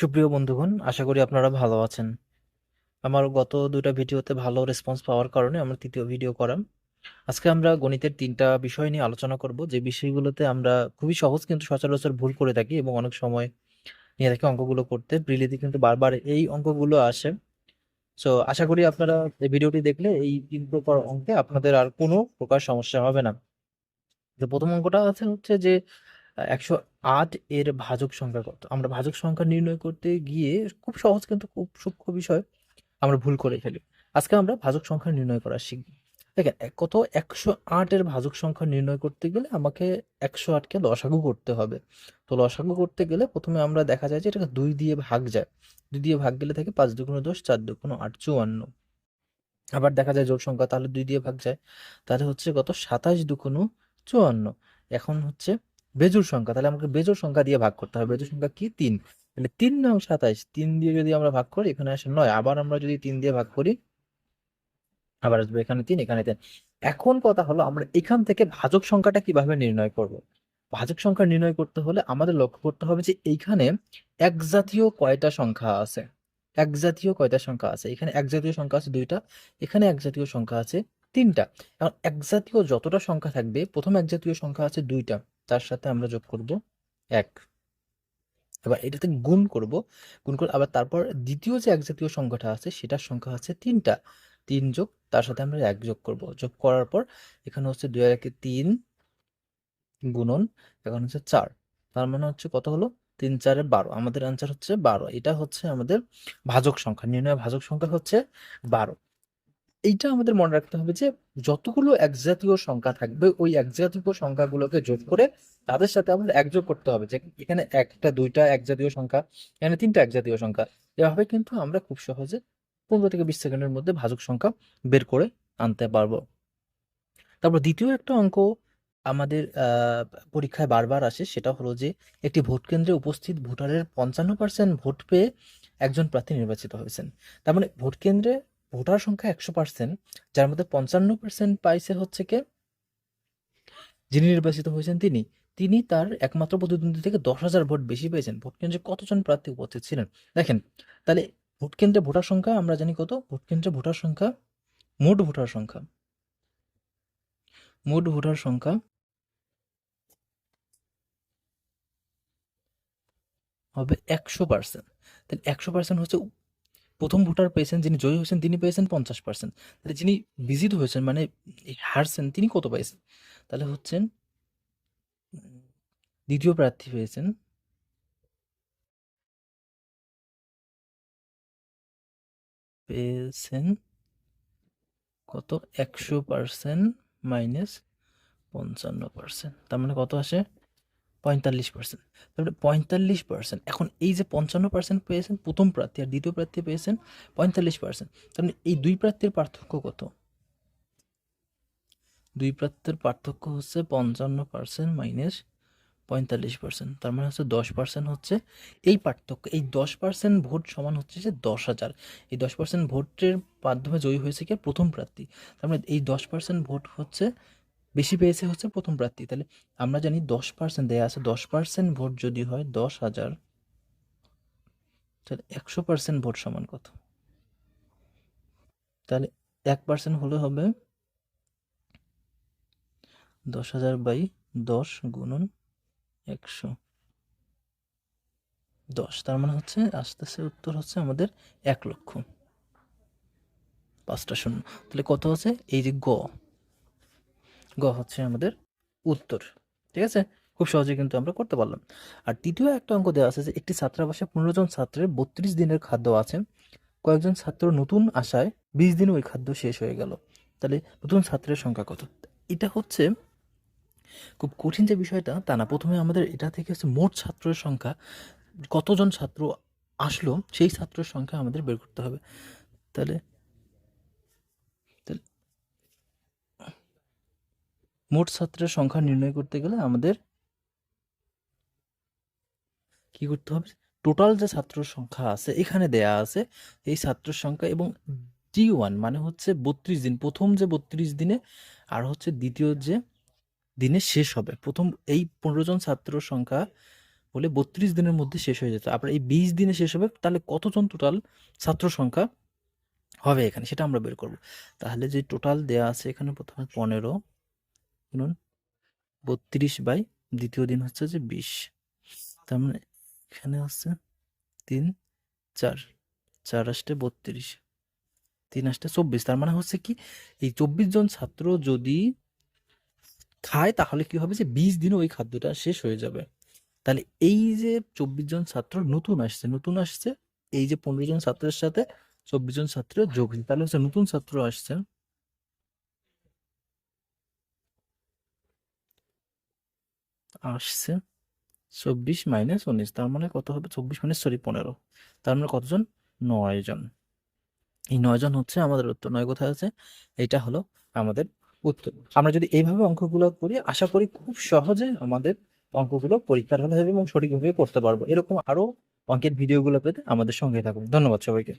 সুপ্রিয় বন্ধুগণ, আশা করি আপনারা ভালো আছেন। আমার গত দুইটা ভিডিওতে ভালো রেসপন্স পাওয়ার কারণে আমরা তৃতীয় ভিডিও করাম। আজকে আমরা গণিতের তিনটা বিষয় নিয়ে আলোচনা করব, যে বিষয়গুলোতে আমরা খুবই সহজ কিন্তু সচরাচর ভুল করে থাকি এবং অনেক সময় নিয়ে থাকি অঙ্কগুলো করতে। প্রিলিতে কিন্তু বারবার এই অঙ্কগুলো আসে। সো আশা করি আপনারা এই ভিডিওটি দেখলে এই তিন প্রকার অঙ্কে আপনাদের আর কোনো প্রকার সমস্যা হবে না। তো প্রথম অঙ্কটা আছে হচ্ছে যে, একশো আট এর ভাজক সংখ্যা কত? আমরা ভাজক সংখ্যা নির্ণয় করতে গিয়ে খুব সহজ কিন্তু খুব সূক্ষ্ম বিষয় আমরা ভুল করে ফেলি। আজকে আমরা ভাজক সংখ্যা নির্ণয় করা শিখব। দেখেন কত? একশো আটের ভাজক সংখ্যা নির্ণয় করতে গেলে আমাকে একশো আটকে লসাগু করতে হবে। তো লসাগু করতে গেলে প্রথমে আমরা দেখা যায় যে এটাকে দুই দিয়ে ভাগ যায়। দুই দিয়ে ভাগ গেলে থাকে পাঁচ দুগুণ দশ, চার দুগুণ আট, চুয়ান্ন। আবার দেখা যায় জোড় সংখ্যা তাহলে দুই দিয়ে ভাগ যায়। তাহলে হচ্ছে কত? সাতাশ দুগুণ চুয়ান্ন। এখন হচ্ছে বেজোড় সংখ্যা, তাহলে আমাকে বেজোড় সংখ্যা দিয়ে ভাগ করতে হবে। বেজোড় সংখ্যা কি? তিন। তাহলে তিন নং সাতাইশ তিন দিয়ে যদি আমরা ভাগ করি, এখানে আসে নয়। আবার আমরা যদি তিন দিয়ে ভাগ করি, আবার আসবে এখানে তিন এখানে তিন। এখন কথা হলো, আমরা এখান থেকে ভাজক সংখ্যাটা কীভাবে নির্ণয় করব? ভাজক সংখ্যা নির্ণয় করতে হলে আমাদের লক্ষ্য করতে হবে যে এইখানে এক জাতীয় কয়টা সংখ্যা আছে। এক জাতীয় কয়টা সংখ্যা আছে? এখানে এক জাতীয় সংখ্যা আছে দুইটা, এখানে এক জাতীয় সংখ্যা আছে তিনটা। এখন এক জাতীয় যতটা সংখ্যা থাকবে, প্রথম এক জাতীয় সংখ্যা আছে দুইটা। তার সাথে আমরা যোগ করব এক। এবার এটাতে গুণ করব। গুণ করে আবার তারপর দ্বিতীয় যে এক জাতীয় সংখ্যাটা আছে, সেটার সংখ্যা আছে তিনটা। তিন যোগ, তার সাথে আমরা এক যোগ করব। যোগ করার পর এখানে হচ্ছে দুই একে তিন গুণন, এখন হচ্ছে চার। তার মানে হচ্ছে কত হলো? তিন চারে বারো। আমাদের আনসার হচ্ছে বারো। এটা হচ্ছে আমাদের ভাজক সংখ্যা। নির্ণয় ভাজক সংখ্যা হচ্ছে বারো। এইটা আমাদের মনে রাখতে হবে যে যতগুলো একজাতীয় সংখ্যা থাকবে, ওই একজাতীয় সংখ্যাগুলোকে যোগ করে তাদের সাথে আমাদের এক যোগ করতে হবে যে এখানে একটা, দুইটা একজাতীয় সংখ্যা, এখানে তিনটা একজাতীয় সংখ্যা। এভাবে কিন্তু আমরা খুব সহজে পনেরো থেকে বিশ সেকেন্ডের মধ্যে ভাজক সংখ্যা বের করে আনতে পারব। তারপর দ্বিতীয় একটা অঙ্ক আমাদের পরীক্ষায় বারবার আসে, সেটা হলো যে একটি ভোট কেন্দ্রে উপস্থিত ভোটারের পঞ্চান্ন পার্সেন্ট ভোট পেয়ে একজন প্রার্থী নির্বাচিত হয়েছেন। তার মানে ভোট কেন্দ্রে ভোটার সংখ্যা একশো পার্সেন্ট যার মধ্যে পঞ্চান্ন পার্সেন্ট পাইছে হচ্ছে কে? যিনি নির্বাচিত হয়েছেন তিনি। তিনি তার একমাত্র প্রতিদ্বন্দ্বী থেকে দশ হাজার ভোট বেশি পেয়েছেন। ভোট কেন্দ্রে কতজন প্রার্থী উপস্থিত ছিলেন? দেখেন, তাহলে ভোট কেন্দ্রে ভোটার সংখ্যা, আমরা জানি কত? ভোট কেন্দ্রে ভোটার সংখ্যা, মোট ভোটার সংখ্যা। মোট ভোটার সংখ্যা হবে একশো পার্সেন্ট তাহলে একশো পার্সেন্ট হচ্ছে প্রথম ভোটার পেয়েছেন, যিনি জয়ী হয়েছেন, তিনি পেয়েছেন পঞ্চাশ পার্সেন্ট তাহলে যিনি বিজিত হয়েছেন মানে হারছেন, তিনি কত পাইছেন? তাহলে হচ্ছেন, দ্বিতীয় প্রার্থী পেয়েছেন পেয়েছেন কত? একশো পার্সেন্ট মাইনাস পঞ্চান্ন পার্সেন্ট। তার মানে কত আসে? পঁয়তাল্লিশ পার্সেন্ট তারপরে পঁয়তাল্লিশ পার্সেন্ট এখন এই যে পঞ্চান্ন পার্সেন্ট পেয়েছেন, প্রথম প্রার্থী আর দ্বিতীয় প্রার্থী পেয়েছেন পঁয়তাল্লিশ পার্সেন্ট তার মানে এই দুই প্রার্থীর পার্থক্য কত? দুই প্রার্থীর পার্থক্য হচ্ছে পঞ্চান্ন পার্সেন্ট মাইনাস পঁয়তাল্লিশ পার্সেন্ট তার মানে হচ্ছে দশ পার্সেন্ট হচ্ছে এই পার্থক্য। এই দশ পার্সেন্ট ভোট সমান হচ্ছে যে দশ হাজার। এই দশ পার্সেন্ট ভোটের মাধ্যমে জয়ী হয়েছে কি? প্রথম প্রার্থী। তার মানে এই দশ পার্সেন্ট ভোট হচ্ছে বেশি পেয়েছে হচ্ছে প্রথম প্রার্থী। তাহলে আমরা জানি দশ পার্সেন্ট দেয়া আছে, দশ পার্সেন্ট ভোট যদি হয় দশ হাজার। তাহলে একশো পার্সেন্ট ভোট সমান কত? তাহলে এক পার্সেন্ট হলে হবে দশ হাজার বাই দশ গুণন একশো। দশ, তার মানে হচ্ছে আস্তে আস্তে উত্তর হচ্ছে আমাদের এক লক্ষ। পাঁচটা শূন্য। তাহলে কত হচ্ছে এই যে গ। গ হচ্ছে আমাদের উত্তর। ঠিক আছে? খুব সহজে কিন্তু আমরা করতে পারলাম। আর তৃতীয় একটা অঙ্ক দেওয়া আছে যে একটি ছাত্রাবাসে পনেরো জন ছাত্রের বত্রিশ দিনের খাদ্য আছে। কয়েকজন ছাত্র নতুন আসায় বিশ দিনে ওই খাদ্য শেষ হয়ে গেল। তাহলে নতুন ছাত্রের সংখ্যা কত? এটা হচ্ছে খুব কঠিন যে বিষয়টা তা না। প্রথমে আমাদের এটা থেকে হচ্ছে মোট ছাত্রের সংখ্যা, কতজন ছাত্র আসলো সেই ছাত্রের সংখ্যা আমাদের বের করতে হবে। তাহলে তাহলে মোট ছাত্রের সংখ্যা নির্ণয় করতে গেলে আমাদের কি করতে হবে? টোটাল যে ছাত্র সংখ্যা আছে, এখানে দেয়া আছে এই ছাত্র সংখ্যা এবং ডি ওয়ান মানে হচ্ছে বত্রিশ দিন। প্রথম যে বত্রিশ দিনে আর হচ্ছে দ্বিতীয় যে দিনে শেষ হবে। প্রথম এই পনেরো জন ছাত্র সংখ্যা হলে বত্রিশ দিনের মধ্যে শেষ হয়ে যেত। আপনার এই বিশ দিনে শেষ হবে, তাহলে কতজন টোটাল ছাত্র সংখ্যা হবে এখানে? সেটা আমরা বের করব। তাহলে যে টোটাল দেয়া আছে এখানে প্রথমে পনেরো বত্রিশ বাই দ্বিতীয় দিন হচ্ছে যে বিশ। তার মানে এখানে হচ্ছে তিন, চার চার আসতে বত্রিশ, তিন আসতে চব্বিশ। তার মানে হচ্ছে কি, এই চব্বিশ জন ছাত্র যদি খায়, তাহলে কি হবে যে বিশ দিনে ওই খাদ্যটা শেষ হয়ে যাবে। তাহলে এই যে চব্বিশ জন ছাত্র নতুন আসছে নতুন আসছে, এই যে পনেরো জন ছাত্রের সাথে চব্বিশ জন ছাত্র যোগ তাহলে হচ্ছে নতুন ছাত্র আসছে আসছে চব্বিশ মাইনাস উনিশ, তার মানে কত হবে? চব্বিশ মাইনাস, সরি, পনেরো। তার মানে কতজন? নয় জন। এই নয় জন হচ্ছে আমাদের উত্তর। নয় কোথায় আছে? এটা হলো আমাদের উত্তর। আমরা যদি এইভাবে অঙ্কগুলো করি, আশা করি খুব সহজে আমাদের অঙ্কগুলো পরীক্ষার হলে এবং সঠিকভাবে করতে পারব। এরকম আরও অঙ্কের ভিডিওগুলো পেতে আমাদের সঙ্গে থাকুন। ধন্যবাদ সবাইকে।